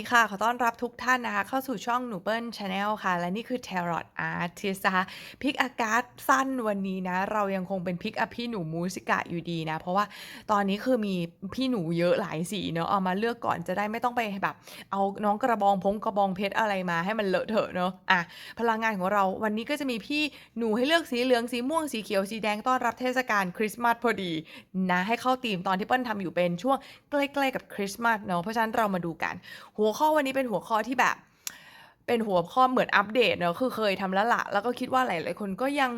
ดีค่ะ ขอต้อนรับทุกท่านนะคะ เข้าสู่ช่องหนูเปิ้ลชาแนลค่ะ และนี่คือ Tarot Artist นะคะพิกอากาศสั้นวันนี้นะ เรายังคงเป็นพิกอพี่หนูมูสิกะอยู่ดีนะ เพราะว่าตอนนี้คือมีพี่หนูเยอะหลายสีเนาะเอามาเลือกก่อนจะได้ไม่ต้องไปแบบ เอาน้องกระบองพงกระบองเพชรอะไรมาให้มันเลอะเทอะเนาะอะพลังงานของเราวันนี้ก็จะมีพี่หนูให้เลือกสีเหลืองสีม่วงสีเขียวสีแดงต้อนรับเทศกาลคริสต์มาสพอดีนะให้เข้าธีมตอนที่เปิ้ลทำอยู่เป็นช่วงใกล้ๆกับคริสต์มาสเนาะเพราะฉะนั้นเรามาดูกันหัวข้อวันนี้เป็นหัวข้อที่แบบ เป็นหัวข้อเหมือนอัปเดตเนอะคือเคยทำแล้วละแล้วก็คิดว่าหลาย ๆ คนก็ยัง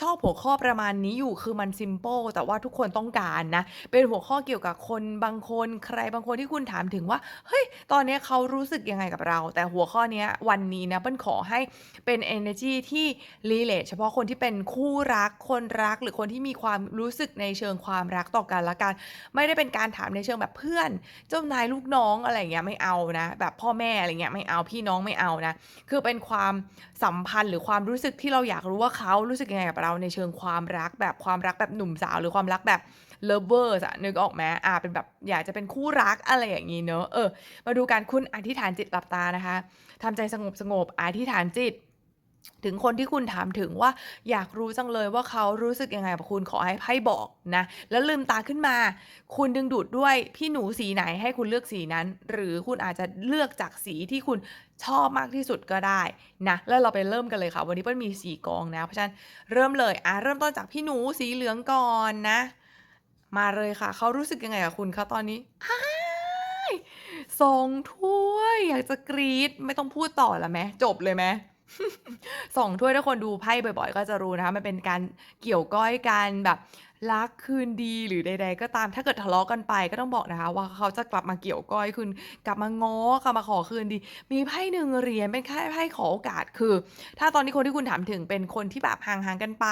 ชอบหัวข้อประมาณนี้อยู่คือมันซิม p ป e แต่ว่าทุกคนต้องการนะ เป็นหัวข้อเกี่ยวกับคนบางคนใครบางคนที่คุณถามถึงว่า เฮ้ย ตอนนี้เขารู้สึกยังไงกับเรา แต่หัวข้อนี้วันนี้นะเปิ้ลขอให้เป็น energy ที่ relate เฉพาะคนที่เป็นคู่รักคนรักหรือคนที่มีความรู้สึกในเชิงความรักต่อกันละกันไม่ได้เป็นการถามในเชิงแบบเพื่อน เจ้านายลูกน้องอะไรเงี้ยไม่เอานะ แบบพ่อแม่อะไรเงี้ยไม่เอาพี่น้องไม่เอานะคือเป็นความสัมพันธ์หรือความรู้สึกที่เราอยากรู้ว่าเขารู้สึกยังไงกับเราในเชิงความรักแบบความรักแบบหนุ่มสาวหรือความรักแบบ lovers อะนึกออกไหมอ่าเป็นแบบอยากจะเป็นคู่รักอะไรอย่างนี้เนอะเออ มาดูการคุณอธิษฐานจิตหลับตานะคะทำใจสงบสงบอธิษฐานจิต ถึงคนที่คุณถามถึงว่าอยากรู้จังเลยว่าเขารู้สึกยังไงกับคุณขอให้ไพ่บอกนะ แล้วลืมตาขึ้นมา คุณดึงดูดด้วยพี่หนูสีไหนให้คุณเลือกสีนั้น หรือคุณอาจจะเลือกจากสีที่คุณชอบมากที่สุดก็ได้นะแล้วเราไปเริ่มกันเลยค่ะ วันนี้เปิ้ลมีสีกองนะ เพราะฉะนั้นเริ่มเลยอะเริ่มต้นจากพี่หนูสีเหลืองก่อนนะ มาเลยค่ะ เขารู้สึกยังไงกับคุณคะตอนนี้อ้ายสองถ้วยอยากจะกรี๊ดไม่ต้องพูดต่อแล้วไหมจบเลยไหม สองถ้วยถ้าคนดูไพ่บ่อย ๆ ก็จะรู้นะคะมันเป็นการเกี่ยวก้อยกันแบบรักคืนดีหรือใด ๆ ก็ตามถ้าเกิดทะเลาะกันไปก็ต้องบอกนะคะ ว่าเขาจะกลับมาเกี่ยวก้อยคุณกลับมาง้อกลับมาขอคืนดี มีไพ่หนึ่งเหรียญเป็นแค่ไพ่ขอโอกาสคือ ถ้าตอนนี้คนที่คุณถามถึงเป็นคนที่แบบห่างๆกันไป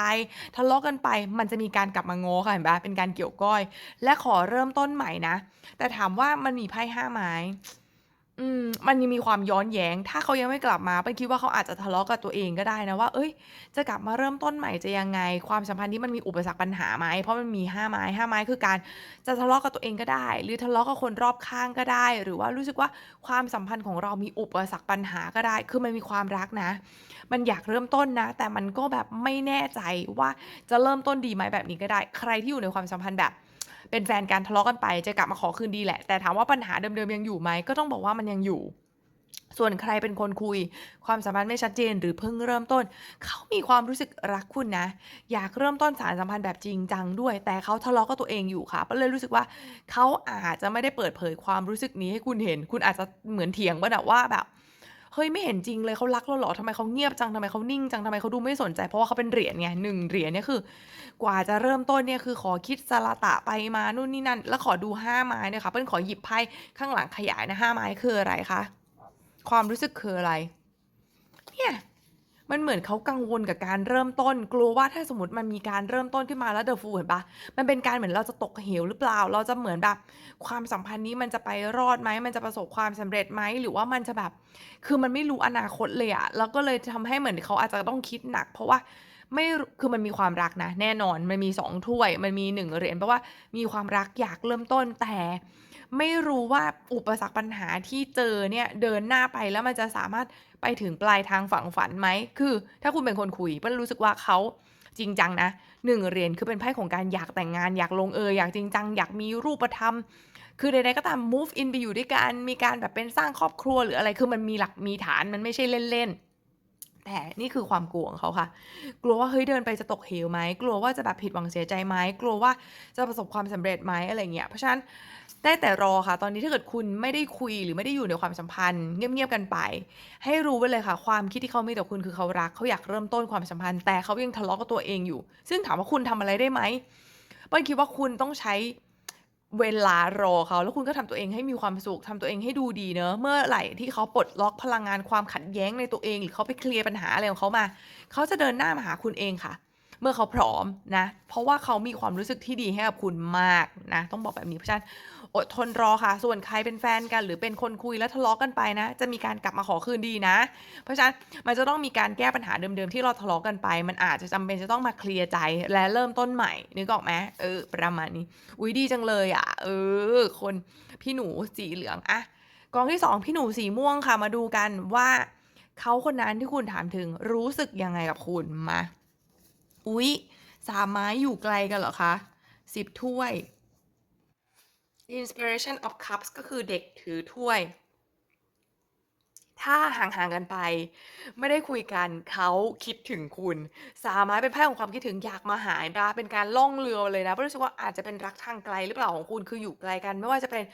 ทะเลาะกันไป มันจะมีการกลับมาง้อค่ะเห็นปะเป็นการเกี่ยวก้อย และขอเริ่มต้นใหม่นะ แต่ถามว่ามันมีไพ่ห้าไม้ อืม มันยังมีความย้อนแย้ง ถ้าเขายังไม่กลับมาเป้นคิดว่า เขาอาจจะทะเลาะกับตัวเองก็ได้นะว่าเอ้ย จะกลับมาเริ่มต้นใหม่จะยังไง ความสัมพันธ์นี้มันมีอุปสรรคปัญหาไหม เพราะมันมีห้าไม้ห้าไม้ คือการจะทะเลาะกับตัวเองก็ได้ หรือทะเลาะกับคนรอบข้างก็ได้ หรือว่ารู้สึกว่าความสัมพันธ์ของเรามีอุปสรรคปัญหาก็ได้ คือมันมีความรักนะ มันอยากเริ่มต้นนะ แต่มันก็แบบไม่แน่ใจว่าจะเริ่มต้นดีไหมแบบนี้ก็ได้ ใครที่อยู่ในความสัมพันธ์แบบ เป็นแฟนกันทะเลาะกันไป จะกลับมาขอคืนดีแหละ แต่ถามว่าปัญหาเดิมๆยังอยู่ไหมก็ต้องบอกว่ามันยังอยู่ ส่วนใครเป็นคนคุย ความสัมพันธ์ไม่ชัดเจนหรือเพิ่งเริ่มต้น เขามีความรู้สึกรักคุณนะ อยากเริ่มต้นสารสัมพันธ์แบบจริงจังด้วย แต่เขาทะเลาะกับตัวเองอยู่ค่ะก็เลยรู้สึกว่าเขาอาจจะไม่ได้เปิดเผยความรู้สึกนี้ให้คุณเห็น คุณอาจจะเหมือนเถียงว่าแบบว่าแบบ เฮ้ยไม่เห็นจริงเลยเขารักเราเหรอทำไมเขาเงียบจังทำไมเขานิ่งจังทำไมเขาดูไม่สนใจ เพราะว่าเขาเป็นเหรียญไงหนึ่งเหรียญเนี่ยคือ กว่าจะเริ่มต้นเนี่ยคือขอคิดสละตะไปมานู่นนี่นั่น แล้วขอดูห้าไม้เนี่ยค่ะเปิ้ลขอหยิบไพ่ข้างหลังขยายนะห้าไม้คืออะไรคะความรู้สึกคืออะไร เนี่ย มันเหมือนเขากังวลกับการเริ่มต้น กลัวว่าถ้าสมมติมันมีการเริ่มต้นขึ้นมาแล้วเดอะฟูเห็นปะมันเป็นการเหมือนเราจะตกเหวหรือเปล่า เราจะเหมือนแบบความสัมพันธ์นี้มันจะไปรอดไหมมันจะประสบความสำเร็จไหมหรือว่ามันจะแบบ คือมันไม่รู้อนาคตเลยอะแล้วก็เลยทำให้เหมือนเขาอาจจะต้องคิดหนัก เพราะว่าไม่คือมันมีความรักนะ แน่นอนมันมีสองถ้วย มันมีหนึ่งเหรียญเพราะว่ามีความรักอยากเริ่มต้นแต่ ไม่รู้ว่าอุปสรรคปัญหาที่เจอเนี่ยเดินหน้าไปแล้วมันจะสามารถไปถึงปลายทางฝังฝันไหม คือ ถ้าคุณเป็นคนคุยเปิ้ลรู้สึกว่าเขาจริงจังนะหนึ่งเหรียญคือเป็นไพ่ของการอยากแต่งงานอยากลงเอยอยากจริงจัง อยากมีรูปธรรม คือใดๆก็ตาม move in ไปอยู่ด้วยกัน มีการแบบเป็นสร้างครอบครัวหรืออะไรคือมันมีหลักมีฐานมันไม่ใช่เล่นๆแต่นี่คือความกลัวของเขาค่ะ กลัวว่าเฮ้ยเดินไปจะตกเหวไหม กลัวว่าจะแบบผิดหวังเสียใจไหม กลัวว่าจะประสบความสำเร็จไหมอะไรเงี้ย เพราะฉะนั้น ได้แต่รอค่ะ ตอนนี้ถ้าเกิดคุณไม่ได้คุยหรือไม่ได้อยู่ในความสัมพันธ์ เงียบๆกันไป ให้รู้ไว้เลยค่ะ ความคิดที่เขามีต่อคุณคือเขารักเขาอยากเริ่มต้นความสัมพันธ์ แต่เขายังทะเลาะกับตัวเองอยู่ ซึ่งถามว่าคุณทำอะไรได้ไหมเปิ้ลคิดว่าคุณต้องใช้เวลารอเขา แล้วคุณก็ทำตัวเองให้มีความสุขทำตัวเองให้ดูดีเนอะเมื่อไหร่ที่เขาปลดล็อกพลังงานความขัดแย้งในตัวเอง หรือเขาไปเคลียร์ปัญหาอะไรของเขามา เขาจะเดินหน้ามาหาคุณเองค่ะ เมื่อเขาพร้อมนะ เพราะว่าเขามีความรู้สึกที่ดีให้กับคุณมากนะ ต้องบอกแบบนี้เพราะฉะนั้นอดทนรอค่ะ ส่วนใครเป็นแฟนกัน หรือเป็นคนคุยแล้วทะเลาะกันไปนะ จะมีการกลับมาขอคืนดีนะ เพราะฉะนั้นมันจะต้องมีการแก้ปัญหาเดิมๆที่เราทะเลาะกันไป มันอาจจะจำเป็นจะต้องมาเคลียร์ใจและเริ่มต้นใหม่นึกออกไหมเออ ประมาณนี้ อุ้ยดีจังเลยอะ เออ คนพี่หนูสีเหลืองอะกองที่2พี่หนูสีม่วงค่ะมาดูกันว่าเขาคนนั้นที่คุณถามถึงรู้สึกยังไงกับคุณมา อุ๊ย3ไม้อยู่ไกลกันเหรอคะ10ถ้วย Inspiration of Cups ก็คือเด็กถือถ้วย ถ้าห่างๆกันไป ไม่ได้คุยกันเขาคิดถึงคุณ3ไม้เป็นไพ่ของความคิดถึงอยากมาหานะเป็นการล่องเรือเลยนะเพราะรู้สึกว่าอาจจะเป็นรักทางไกลหรือเปล่าของคุณคืออยู่ไกลกัน ไม่ว่าจะเป็น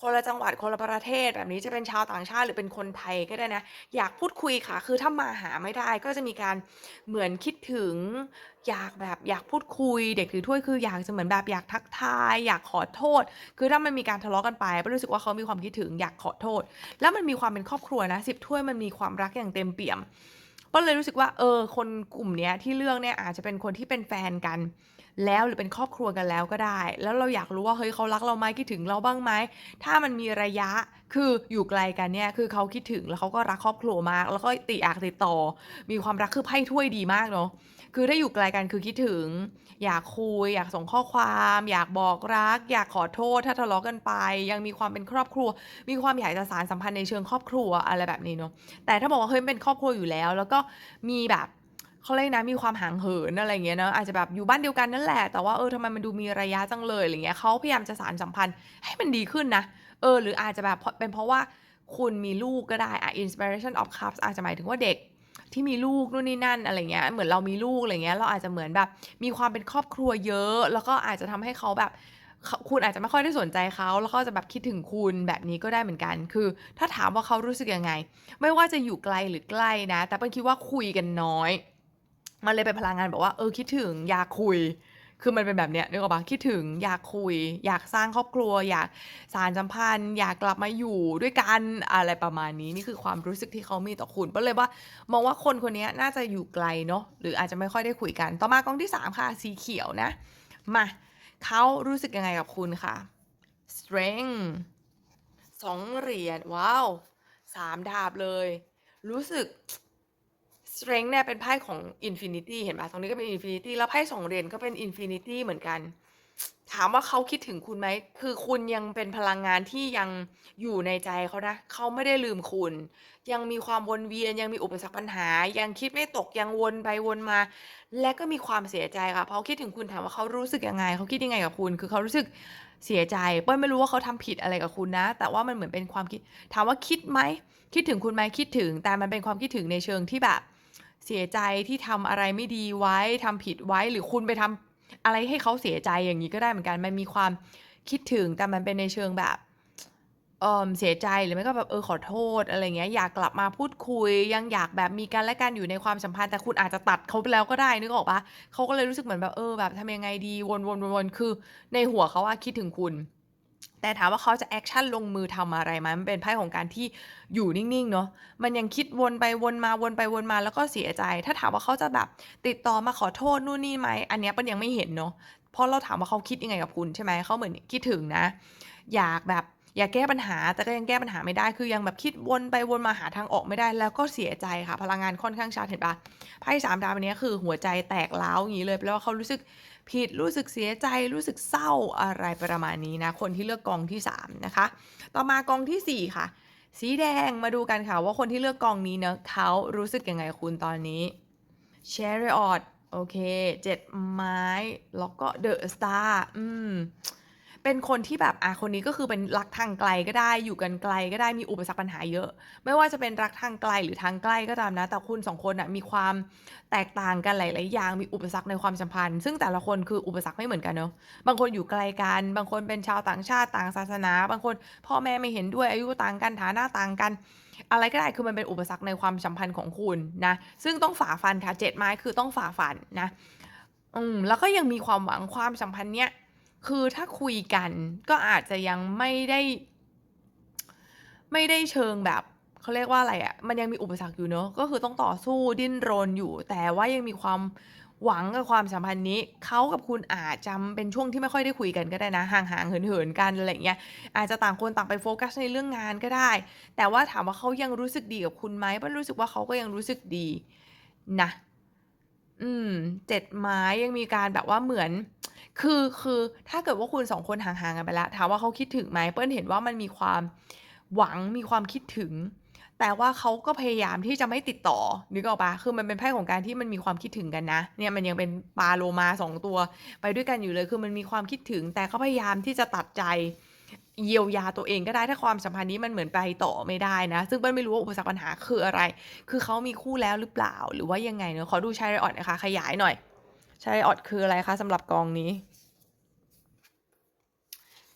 คนละจังหวัดคนละประเทศ แบบนี้จะเป็นชาวต่างชาติหรือเป็นคนไทยก็ได้นะ อยากพูดคุยค่ะ คือถ้ามาหาไม่ได้ก็จะมีการเหมือนคิดถึง อยากแบบอยากพูดคุย เด็กถือถ้วยคืออยากจะเหมือนแบบอยากทักทาย อยากขอโทษ คือถ้ามันมีการทะเลาะกันไปก็รู้สึกว่าเขามีความคิดถึงอยากขอโทษ แล้วมันมีความเป็นครอบครัวนะสิบถ้วยมันมีความรักอย่างเต็มเปี่ยมก็เลยรู้สึกว่าเออคนกลุ่มเนี้ยที่เลือกเนี่ยอาจจะเป็นคนที่เป็นแฟนกัน แล้วหรือเป็นครอบครัวกันแล้วก็ได้ แล้วเราอยากรู้ว่าเฮ้ยเขารักเราไหมคิดถึงเราบ้างไหมถ้ามันมีระยะคืออยู่ไกลกันเนี่ยคือเขาคิดถึงแล้วเขาก็รักครอบครัวมาก แล้วก็ติอยากติดต่อ มีความรักคือไพ่ถ้วยดีมากเนาะคือถ้าอยู่ไกลกันคือคิดถึง อยากคุย อยากส่งข้อความ อยากบอกรัก อยากขอโทษ ถ้าทะเลาะกันไป ยังมีความเป็นครอบครัว มีความอยากจะสานสัมพันธ์ในเชิงครอบครัวอะไรแบบนี้เนาะแต่ถ้าบอกว่าเฮ้ยเป็นครอบครัวอยู่แล้ว แล้วก็มีแบบ เขาเรียกนะ มีความห่างเหินอะไรเงี้ยเนาะอาจจะแบบอยู่บ้านเดียวกันนั่นแหละ แต่ว่าเออทำไมมันดูมีระยะจังเลยอะไรเงี้ยเขาพยายามจะสานสัมพันธ์ให้มันดีขึ้นนะ เออ หรืออาจจะแบบเป็นเพราะว่าคุณมีลูกก็ได้อะ Inspiration of Cups อาจจะหมายถึงว่าเด็กที่มีลูกนู่นนี่นั่นอะไรเงี้ยเหมือนเรามีลูกอะไรเงี้ยเราอาจจะเหมือนแบบมีความเป็นครอบครัวเยอะ แล้วก็อาจจะทำให้เขาแบบคุณอาจจะไม่ค่อยได้สนใจเขาแล้วเขาจะแบบคิดถึงคุณแบบนี้ก็ได้เหมือนกัน คือ ถ้าถามว่าเขารู้สึกยังไง ไม่ว่าจะอยู่ไกลหรือใกล้นะ แต่เป้นคิดว่าคุยกันน้อย มันเลยเป็นพลังงานแบบว่าเออคิดถึงอยากคุย คือมันเป็นแบบเนี้ยนึกออกปล่าคิดถึงอยากคุย อยากสร้างครอบครัว อยากสานสัมพันธ์ อยากกลับมาอยู่ด้วยกันอะไรประมาณนี้นี่คือความรู้สึกที่เขามีต่อคุณเป้นเลยว่ามองว่าคนคนนี้น่าจะอยู่ไกลเนาะหรืออาจจะไม่ค่อยได้คุยกัน ต่อมากองที่ 3 ค่ะสีเขียวนะมาเขารู้สึกยังไงกับคุณคะ Strength 2เหรียญว้าว3ดาบเลย รู้สึก Strength เนี่ยเป็นไพ่ของ Infinity เห็นปล่าตรงนี้ก็เป็น Infinity แล้วไพ่2เหรียญก็เป็น Infinity เหมือนกัน ถามว่าเขาคิดถึงคุณไหม คือคุณยังเป็นพลังงานที่ยังอยู่ในใจเขานะ เขาไม่ได้ลืมคุณ ยังมีความวนเวียน ยังมีอุปสรรคปัญหา ยังคิดไม่ตก ยังวนไปวนมา และก็มีความเสียใจค่ะ เพราะเขาคิดถึงคุณถามว่าเขารู้สึกยังไง เขาคิดยังไงกับคุณ คือเขารู้สึกเสียใจ เป้นไม่รู้ว่าเขาทำผิดอะไรกับคุณนะ แต่ว่ามันเหมือนเป็นความคิด ถามว่าคิดไหม คิดถึงคุณไหมคิดถึง แต่มันเป็นความคิดถึงในเชิงที่แบบ เสียใจที่ทำอะไรไม่ดีไว้ทำผิดไว้หรือคุณไปทำอะไรให้เขาเสียใจอย่างงี้ก็ได้เหมือนกัน มันมีความคิดถึงแต่มันเป็นในเชิงแบบเออเสียใจหรือไม่ก็แบบเออขอโทษอะไรเงี้ยอยากกลับมาพูดคุย ยังอยากแบบมีกันและกันอยู่ในความสัมพันธ์แต่คุณอาจจะตัดเขาไปแล้วก็ได้นึกออกปล่า?เขาก็เลยรู้สึกเหมือนแบบเออแบบทำยังไงดีวนๆๆๆคือ ในหัวเขาอะคิดถึงคุณ แต่ถามว่าเขาจะแอคชั่นลงมือทำอะไรไหมมันเป็นไพ่ของการที่อยู่นิ่งๆเนาะมันยังคิดวนไปวนมาวนไปวนมาแล้วก็เสียใจ ถ้าถามว่าเขาจะแบบติดต่อมาขอโทษนู่นนี่ไหมอันเนี้ยเป้นยังไม่เห็นเนาะเพราะเราถามว่าเขาคิดยังไงกับคุณใช่ไหมเขาเหมือนคิดถึงนะ อยากแบบ อยากแก้ปัญหาแต่ก็ยังแก้ปัญหาไม่ได้ คือยังแบบคิดวนไปวนมาหาทางออกไม่ได้ แล้วก็เสียใจค่ะ พลังงานค่อนข้างชัดเห็นปล่าไพ่3ดาบอันนี้คือหัวใจแตกร้าวอย่างงี้เลยแปลว่าเขารู้สึกผิดรู้สึกเสียใจรู้สึกเศร้าอะไรประมาณนี้นะ คนที่เลือกกองที่ 3 นะคะ ต่อมากองที่ 4 ค่ะ สีแดงมาดูกันค่ะ ว่าคนที่เลือกกองนี้เนะเขารู้สึกยังไงคุณตอนนี้ Chariot โอเค7ไม้ แล้วก็ The Star อืม เป็นคนที่แบบอ่าคนนี้ก็คือเป็นรักทางไกลก็ได้ อยู่กันไกลก็ได้มีอุปสรรคปัญหาเยอะ ไม่ว่าจะเป็นรักทางไกลหรือทางใกล้ก็ตามนะ แต่คุณ2คนน่ะมีความแตกต่างกันหลาย ๆ อย่างมีอุปสรรคในความสัมพันธ์ ซึ่งแต่ละคนคืออุปสรรคไม่เหมือนกันเนาะบางคนอยู่ไกลกัน บางคนเป็นชาวต่างชาติต่างศาสนา บางคนพ่อแม่ไม่เห็นด้วยอายุต่างกันฐานะต่างกัน อะไรก็ได้คือมันเป็นอุปสรรคในความสัมพันธ์ของคุณนะซึ่งต้องฝ่าฟันค่ะ7ไม้คือต้องฝ่าฟันนะอืมแล้วก็ยังมีความหวังความสัมพันธ์เนี้ย คือถ้าคุยกันก็อาจจะยังไม่ได้ ไม่ได้เชิงแบบเขาเรียกว่าอะไรอะมันยังมีอุปสรรคอยู่เนาะก็คือต้องต่อสู้ดิ้นรนอยู่ แต่ว่ายังมีความหวังกับความสัมพันธ์นี้เขากับคุณอาจจะเป็นช่วงที่ไม่ค่อยได้คุยกันก็ได้นะห่างๆเหินๆกันอะไรเงี้ยอาจจะต่างคนต่างไปโฟกัสในเรื่องงานก็ได้ แต่ว่าถามว่าเขายังรู้สึกดีกับคุณไหมเป้นรู้สึกว่าเขาก็ยังรู้สึกดีนะ อืม7ไม้ยังมีการแบบว่าเหมือน คือคือถ้าเกิดว่าคุณ2คนห่างๆกันไปแล้วถามว่าเขาคิดถึงไหมเป้นเห็นว่ามันมีความหวังมีความคิดถึง แต่ว่าเขาก็พยายามที่จะไม่ติดต่อนึกออกปะคือมันเป็นไพ่ของการที่มันมีความคิดถึงกันนะ เนี่ยมันยังเป็นปลาโลมาสองตัวไปด้วยกันอยู่เลย คือมันมีความคิดถึง แต่เขาพยายามที่จะตัดใจเยียวยาตัวเองก็ได้ถ้าความสัมพันธ์นี้มันเหมือนไปต่อไม่ได้นะ ซึ่งเปิ้ลไม่รู้ว่าอุปสรรคปัญหาคืออะไร คือเขามีคู่แล้วหรือเปล่า หรือว่ายังไงเนอะขอดูชายไรออดนะคะ ขยายหน่อย ช่ออดคืออะไรคะสำหรับกองนี้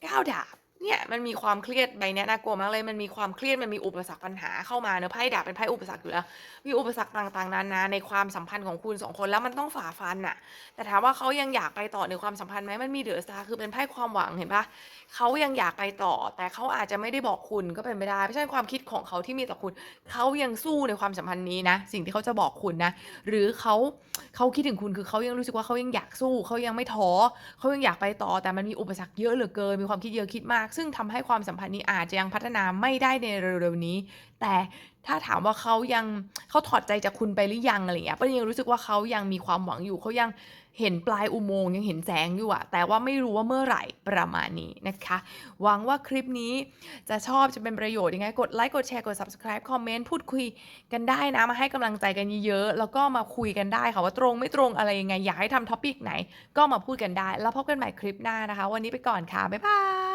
ก้าดาบ เนี่ยมันมีความเครียดใบเนี้ยน่ากลัวมากเลย มันมีความเครียดมันมีอุปสรรคปัญหาเข้ามาเนอะไพ่ดาบเป็นไพ่อุปสรรคอยู่แล้วมีอุปสรรคต่างๆนานาในความสัมพันธ์ของคุณสองคนแล้วมันต้องฝ่าฟันน่ะ แต่ถามว่าเขายังอยากไปต่อในความสัมพันธ์ไหมมันมีเดอะสตาร์คือเป็นไพ่ความหวังเห็นปะเขายังอยากไปต่อ แต่เขาอาจจะไม่ได้บอกคุณก็เป็นไปได้ไม่ใช่ความคิดของเขาที่มีต่อคุณเขายังสู้ในความสัมพันธ์นี้นะ สิ่งที่เขาจะบอกคุณนะหรือเขาเขาคิดถึงคุณคือเขายังรู้สึกว่าเขายังอยากสู้เขายังไม่ท้อเขายังอยากไปต่อแต่มันมีอุปสรรคเยอะเหลือเกินมีความคิดเยอะคิดมากซึ่งทำให้ความสัมพันธ์นี้อาจจะยังพัฒนาไม่ได้ในเร็วๆนี้ แต่ถ้าถามว่าเขายังเขาถอดใจจากคุณไปหรือยังอะไรเงี้ยป้ายังรู้สึกว่าเขายังมีความหวังอยู่เขายังเห็นปลายอุโมงค์ยังเห็นแสงอยู่อะแต่ว่าไม่รู้ว่าเมื่อไหร่ประมาณนี้นะคะ หวังว่าคลิปนี้จะชอบจะเป็นประโยชน์ยังไง กดไลค์กดแชร์กด subscribe คอมเมนต์พูดคุยกันได้นะ มาให้กำลังใจกันเยอะๆ แล้วก็มาคุยกันได้ค่ะว่าตรงไม่ตรงอะไรยังไง อยากให้ทำท็อปิกไหน ก็มาพูดกันได้ แล้วพบกันใหม่คลิปหน้านะคะ วันนี้ไปก่อนค่ะ บ๊ายบาย